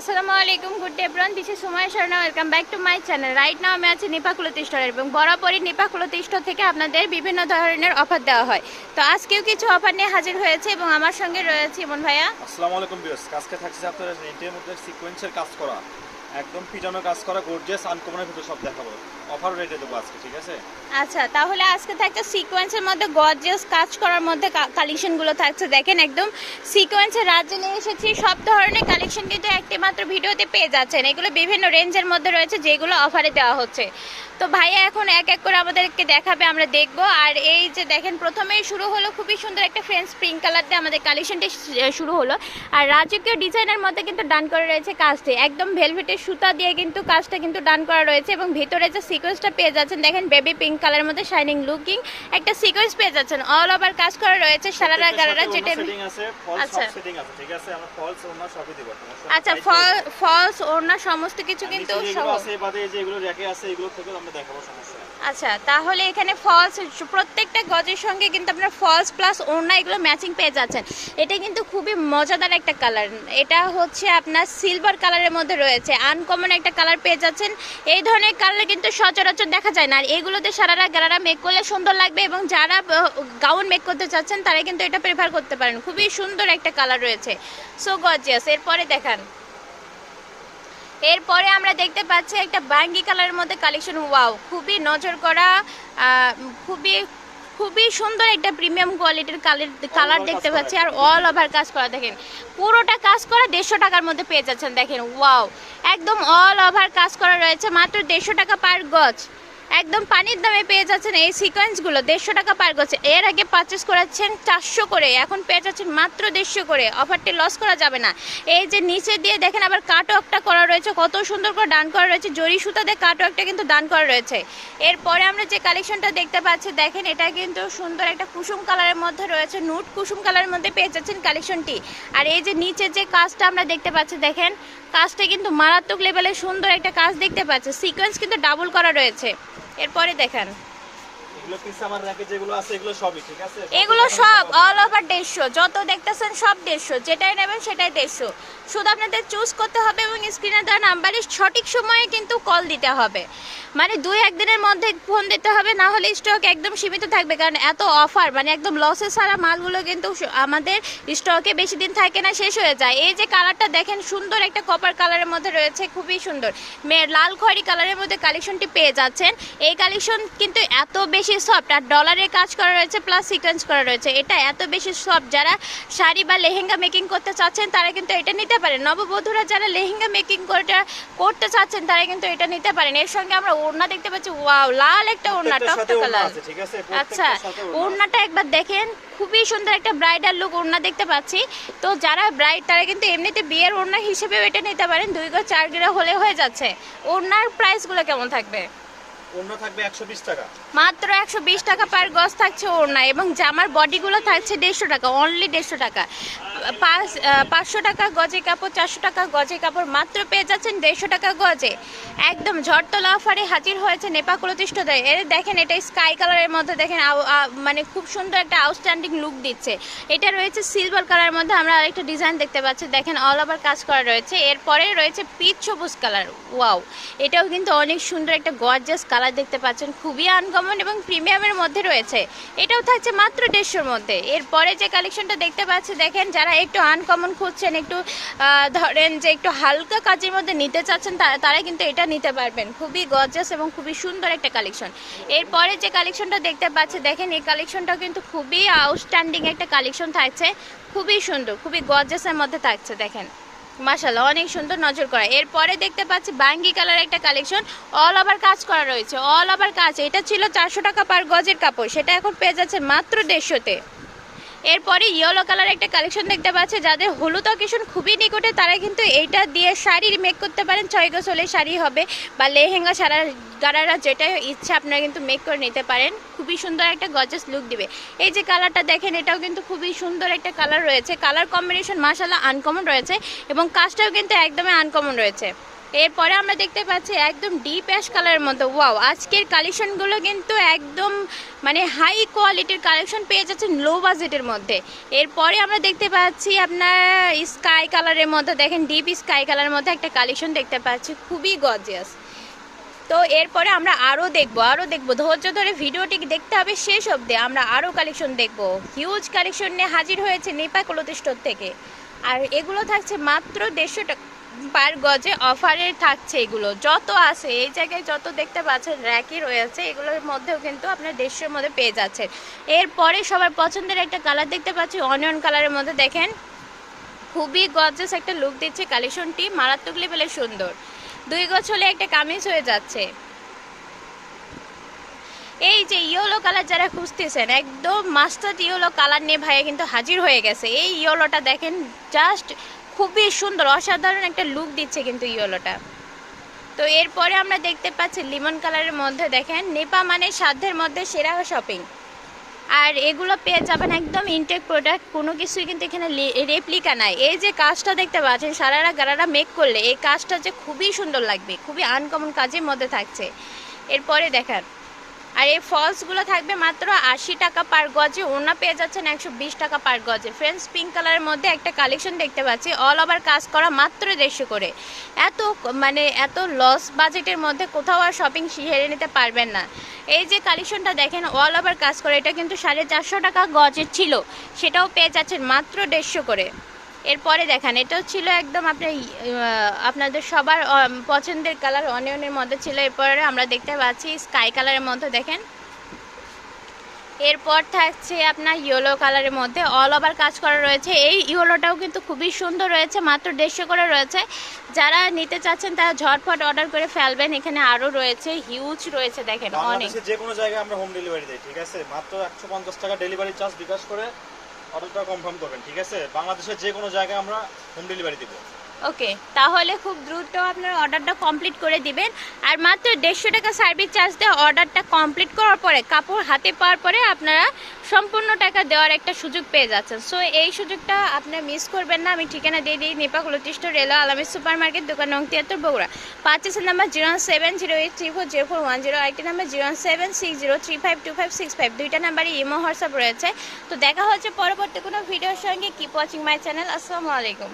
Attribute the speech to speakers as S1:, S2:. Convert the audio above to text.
S1: আসসালামু আলাইকুম good day everyone this is Sumaiya Sharma welcome back to my channel right now আমি আছি নিপাকুলতি স্টোরে এবং বরাবরই নিপাকুলতি স্টোর থেকে আপনাদের বিভিন্ন ধরনের অফার দেওয়া হয়। তো আজকেও কিছু অফার নিয়ে হাজির হয়েছে এবং আমার সঙ্গে রয়েছে ইমন ভাইয়া।
S2: আসসালামু আলাইকুম বিয়স আজকে থাকছে আপনার নেটের মধ্যে সিকোয়েন্সের কাজ করা। একদম পিটানো কাজ করা গর্জিয়াস আনকমনের ভিতর সব দেখাবো। অফার রেটে দেবো আজকে, ঠিক আছে?
S1: আচ্ছা তাহলে আজকে থাকছে সিকোয়েন্সের মধ্যে গর্জিয়াস কাজ করার মধ্যে কালেকশনগুলো থাকছে। দেখেন একদম সিকোয়েন্সের রাজ্যে নিয়ে এসেছি। সব ধরনের কালেকশন কিন্তু একটি মাত্র ভিডিওতে পেয়ে যাচ্ছেন। এগুলো বিভিন্ন রেঞ্জের মধ্যে রয়েছে, যেগুলো অফারে দেওয়া হচ্ছে। তো ভাইয়া এখন এক এক করে আমাদেরকে দেখাবে, আমরা দেখব। আর এই যে দেখেন, প্রথমেই শুরু হলো খুবই সুন্দর একটা ফ্রেন্স পিঙ্ক কালার দিয়ে আমাদের কালেকশনটি শুরু হলো। আর রাজকীয় ডিজাইনের মধ্যে কিন্তু ডান করে রয়েছে কাজটি। একদম ভেলভেটের সুতা দিয়ে কিন্তু কাজটা কিন্তু ডান করা রয়েছে এবং ভেতরে যে সিকোয়েন্সটা পেয়ে যাচ্ছেন দেখেন বেবি পিঙ্ক কালার মধ্যে শাইনিং লুকিং একটা সিকোয়েন্স পেয়ে যাচ্ছেন অল ওভার কাজ করা রয়েছে সারারা গারারা যেটা
S2: আছে ফলস
S1: আচ্ছা।
S2: সব সেটিং আছে ঠিক আছে আমরা ফলস ওনা সবই দেব
S1: আচ্ছা ফলস ওড়না সমস্ত কিছু কিন্তু সহ
S2: আছে বাদে যে এগুলো র্যাকে আছে এগুলো থেকে আমরা দেখাবো সমস্যা।
S1: আচ্ছা তাহলে এখানে ফলস প্রত্যেকটা গজের সঙ্গে কিন্তু আপনার ফলস প্লাস ওড়না, এগুলো ম্যাচিং পেয়ে যাচ্ছেন। এটা কিন্তু খুবই মজাদার একটা কালার এটা হচ্ছে আপনার সিলভার কালারের মধ্যে রয়েছে। আনকমন একটা কালার পেয়ে যাচ্ছেন। এই ধরনের কালার কিন্তু সচরাচর দেখা যায় না। আর এগুলোতে সারারা গারারা মেক করলে সুন্দর লাগবে এবং যারা গাউন মেক করতে চাচ্ছেন তারা কিন্তু এটা প্রেফার করতে পারেন। খুবই সুন্দর একটা কালার রয়েছে। সো গজিয়াস এরপরে দেখান। এরপরে আমরা দেখতে পাচ্ছি একটা বাঙ্গি কালারের মধ্যে কালেকশন। ওয়াও খুবই নজর করা খুবই খুবই সুন্দর একটা প্রিমিয়াম কোয়ালিটির কালার কালার দেখতে পাচ্ছি। আর অল ওভার কাজ করা দেখেন। পুরোটা কাজ করা দেড়শো টাকার মধ্যে পেয়ে যাচ্ছেন দেখেন। ওয়াও একদম অল ওভার কাজ করা রয়েছে। মাত্র দেড়শো টাকা পার গজ। একদম পানির দামে পেয়ে যাচ্ছেন এই সিকোয়েন্সগুলো দেড়শো টাকা পার করছে। এর আগে পারচেস করাচ্ছেন চারশো করে। এখন পেয়ে যাচ্ছেন মাত্র দেড়শো করে। অফারটি লস করা যাবে না। এই যে নিচে দিয়ে দেখেন আবার কাটওয়ার্কটা করা রয়েছে। কত সুন্দর করে ডান করা রয়েছে। জরি সুতা দিয়ে কাটওয়ার্কটা কিন্তু দান করা রয়েছে। এরপরে আমরা যে কালেকশনটা দেখতে পাচ্ছি, দেখেন এটা কিন্তু সুন্দর একটা কুসুম কালারের মধ্যে রয়েছে। নুট কুসুম কালারের মধ্যে পেয়ে যাচ্ছেন কালেকশনটি আর এই যে নিচে যে কাজটা আমরা দেখতে পাচ্ছি, দেখেন কাজটা কিন্তু মারাত্মক লেভেলের সুন্দর একটা কাজ দেখতে পাচ্ছে সিকোয়েন্স কিন্তু ডাবল করা রয়েছে। এরপরে দেখেন।
S2: এগুলো
S1: সব অল ওভার দেড়শো। যত দেখতেছেন সব দেড়শো। যেটাই নেবেন সেটাই দেড়শো। শুধু আপনাদের চুজ করতে হবে এবং স্ক্রিনে দেওয়া নাম্বারে সঠিক সময়ে কিন্তু কল দিতে হবে। মানে দুই একদিনের মধ্যে ফোন দিতে হবে না হলে স্টক একদম সীমিত থাকবে। কারণ এত অফার মানে একদম লসে সারা মালগুলো কিন্তু আমাদের স্টকে বেশি দিন থাকে না শেষ হয়ে যায়। এই যে কালারটা দেখেন সুন্দর একটা কপার কালারের মধ্যে রয়েছে খুবই সুন্দর। মেয়ে লাল খয়েরি কালারের মধ্যে কালেকশনটি পেয়ে যাচ্ছেন। এই কালেকশন কিন্তু এত বেশি সফট আর ডলারের কাজ করা রয়েছে প্লাস সিকোয়েন্স করা রয়েছে। এটা এত বেশি সফট যারা শাড়ি বা লেহেঙ্গা মেকিং করতে চাচ্ছেন তারা কিন্তু এটা নিতে পারেন। নববধূরা যারা লেহেঙ্গা মেকিং করতে করতে চাচ্ছেন তারা কিন্তু এটা নিতে পারেন। এর সঙ্গে আমরা ওড়না দেখতে পাচ্ছি। ওয়াও লাল একটা ওড়না
S2: ওড়না
S1: কালার
S2: আছে, ঠিক আছে?
S1: আচ্ছা। ওড়নাটা একবার দেখেন। খুবই সুন্দর একটা ব্রাইডাল লুক ওড়না দেখতে পাচ্ছি। তো যারা ব্রাইড তারা কিন্তু এমনিতে বিয়ের ওড়না হিসেবেও এটা নিতে পারেন। দুই গো চার গিরা হলে হয়ে যাচ্ছে। ওড়নার প্রাইসগুলো কেমন থাকবে?
S2: টাকা।
S1: পার গজ থাকছে এবং জামার থাকছে দেড়শো টাকা অনলি দেড়শো টাকা। পাঁচ আহ, পাঁচশো টাকা গজে কাপড় চারশো টাকা কাপড় মাত্র পেয়ে যাচ্ছেন দেড়শো টাকা গজে। একদম ঝড়তলা হয়েছে দেখেন এটা স্কাই মধ্যে দেখেন মানে খুব সুন্দর একটা আউটস্ট্যান্ডিং লুক দিচ্ছে। এটা রয়েছে সিলভার কালারের মধ্যে আমরা আরেকটা ডিজাইন দেখতে পাচ্ছি। দেখেন অল ওভার কাজ করা রয়েছে। এরপরে রয়েছে পিচ সবুজ কালার ওয়াও এটাও কিন্তু অনেক সুন্দর একটা গর্জাস কালার দেখতে পাচ্ছেন, খুবই আনকমন এবং প্রিমিয়ামের মধ্যে রয়েছে। এটাও থাকছে মাত্র দেড়শোর মধ্যে। এরপরে যে কালেকশনটা দেখতে পাচ্ছি, দেখেন যারা একটু আনকমন খুঁজছেন, একটু ধরেন যে একটু হালকা কাজের মধ্যে নিতে চাচ্ছেন তারা কিন্তু এটা নিতে পারবেন। খুবই গর্জাস এবং খুবই সুন্দর একটা কালেকশন এরপরে যে কালেকশনটা দেখতে পাচ্ছি, দেখেন এই কালেকশনটা কিন্তু খুবই আউটস্ট্যান্ডিং একটা কালেকশন থাকছে। খুবই সুন্দর, খুবই গর্জাসের মধ্যে থাকছে, দেখেন। মাশাল্লাহ অনেক সুন্দর নজর করা। এরপরে দেখতে পাচ্ছি বাঙ্গি কালার একটা কালেকশন অল ওভার কাজ করা রয়েছে অল ওভার কাজ। এটা ছিল চারশো টাকা পার গজের কাপড়, সেটা এখন পেয়ে যাচ্ছে মাত্র দেড়শোতে। এরপরে ইয়েলো কালার একটা কালেকশন দেখতে পাচ্ছে, যাদের হলুদ অকেশন খুবই নিকটে, তারা কিন্তু এইটা দিয়ে শাড়ি মেক করতে পারেন। ছয় গজ হলে শাড়ি হবে বা লেহেঙ্গা সারা গারারা যেটা ইচ্ছা আপনারা কিন্তু মেক করে নিতে পারেন। খুবই সুন্দর একটা গজেস লুক দিবে। এই যে কালারটা দেখেন, এটাও কিন্তু খুবই সুন্দর একটা কালার রয়েছে। কালার কম্বিনেশন মাসাল্লাহ আনকমন রয়েছে এবং কাজটাও কিন্তু একদমই আনকমন রয়েছে। এরপরে আমরা দেখতে পাচ্ছি একদম ডিপ অ্যাশ কালারের মতো ওয়াও আজকের কালেকশনগুলো কিন্তু একদম মানে হাই কোয়ালিটির কালেকশন পেয়ে যাচ্ছেন লো বাজেটের মধ্যে। এরপরে আমরা দেখতে পাচ্ছি আপনার স্কাই কালারের মধ্যে, দেখেন ডিপ স্কাই কালারের মধ্যে একটা কালেকশন দেখতে পাচ্ছি, খুবই গজিয়াস তো এরপরে আমরা আরও দেখব আরও দেখব। ধৈর্য ধরে ভিডিওটি দেখতে হবে শেষ অবধি। আমরা আরও কালেকশন দেখব। হিউজ কালেকশন নিয়ে হাজির হয়েছে নেপা কলতি স্টোর থেকে। আর এগুলো থাকছে মাত্র দেড়শো টাকা পার গজে অফারে থাকছে এগুলো। যত আছে, এই জায়গায় যত দেখতে পাচ্ছেন, র্যাকই রয়েছে, এগুলোর মধ্যেও কিন্তু আপনার দেড়শোর মধ্যে পেয়ে যাচ্ছেন। এরপরে সবার পছন্দের একটা কালার দেখতে পাচ্ছি, অনিয়ন কালারের মধ্যে দেখেন। খুবই গজেস একটা লুক দিচ্ছে কালেকশনটি, মারাত্মক লেভেলে সুন্দর। দুই গজ হলে একটা কামিজ হয়ে যাচ্ছে। এই যে ইয়েলো কালার যারা খুঁজতেছেন, একদম মাস্টার্ড ইয়েলো কালার নিয়ে ভাইয়া কিন্তু হাজির হয়ে গেছে। এই ইয়েলোটা দেখেন জাস্ট খুবই সুন্দর, অসাধারণ একটা লুক দিচ্ছে কিন্তু ইয়েলোটা। তো এরপরে আমরা দেখতে পাচ্ছি লিমন কালারের মধ্যে দেখেন, নেপা মানে সাধ্যের মধ্যে সেরা শপিং আর এগুলো পেয়ে যাবেন একদম ইনটেক প্রোডাক্ট কোনো কিছুই কিন্তু এখানে রেপ্লিকা নাই। এই যে কাজটা দেখতে পাচ্ছেন, সারারা গারারা মেক করলে, এই কাজটা যে খুবই সুন্দর লাগবে, খুবই আনকমন কাজের মধ্যে থাকছে। এরপরে দেখান আর এই ফলসগুলো থাকবে মাত্র আশি টাকা পার গজে ওনা পেয়ে যাচ্ছেন একশো বিশ টাকা পার গজে। ফ্রেন্ডস পিঙ্ক কালারের মধ্যে একটা কালেকশন দেখতে পাচ্ছি অল ওভার কাজ করা মাত্র দেড়শো করে। এত মানে এত লস বাজেটের মধ্যে কোথাও আর শপিং সেরে নিতে পারবেন না। এই যে কালেকশনটা দেখেন অল ওভার কাজ করে, এটা কিন্তু সাড়ে চারশো টাকা গজের ছিল, সেটাও পেয়ে যাচ্ছেন মাত্র দেড়শো করে। এরপরে দেখেন, এটাও ছিল একদম আপনার আপনাদের সবার পছন্দের কালার, অনিয়নের মধ্যে ছিল। এরপরে আমরা দেখতে পাচ্ছি স্কাই কালারের মধ্যে, দেখেন। এরপর থাকছে আপনার ইয়েলো কালারের মধ্যে অল ওভার কাজ করা রয়েছে। এই ইয়েলোটাও কিন্তু খুবই সুন্দর রয়েছে, মাত্র দেড়শো করে রয়েছে। যারা নিতে চাচ্ছেন, তারা ঝটফট অর্ডার করে ফেলবেন। এখানে আরও রয়েছে হিউজ রয়েছে, দেখেন, অনেক।
S2: যে কোনো জায়গায় আমরা হোম ডেলিভারি দিই, ঠিক আছে? মাত্র একশো পঞ্চাশ টাকা ডেলিভারি চার্জ বিকাশ করে অর্ডারটা কনফার্ম করবেন ঠিক আছে? বাংলাদেশের যে কোনো জায়গায় আমরা হোম ডেলিভারি দিব।
S1: ওকে, তাহলে খুব দ্রুত আপনার অর্ডারটা কমপ্লিট করে দিবেন। আর মাত্র দেড়শো টাকা সার্ভিস চার্জ দিয়ে অর্ডারটা কমপ্লিট করার পরে, কাপড় হাতে পাওয়ার পরে আপনারা সম্পূর্ণ টাকা দেওয়ার একটা সুযোগ পেয়ে যাচ্ছেন। সো এই সুযোগটা আপনারা মিস করবেন না। আমি ঠিকানা দিয়ে দিই নেপা কুলতিষ্ঠ রেল আলামী সুপার মার্কেট দোকান নং তিয়াত্তর বগুড়া পাঁচের number zero seven zero eight three four zero four one zero, আরেকটি number zero seven six zero three five two five six five. দুইটা নাম্বারই ইমো হোয়াটসঅ্যাপ রয়েছে। তো দেখা হচ্ছে পরবর্তী কোনো ভিডিওর সঙ্গে। কিপ ওয়াচিং মাই চ্যানেল আসসালামু আলাইকুম।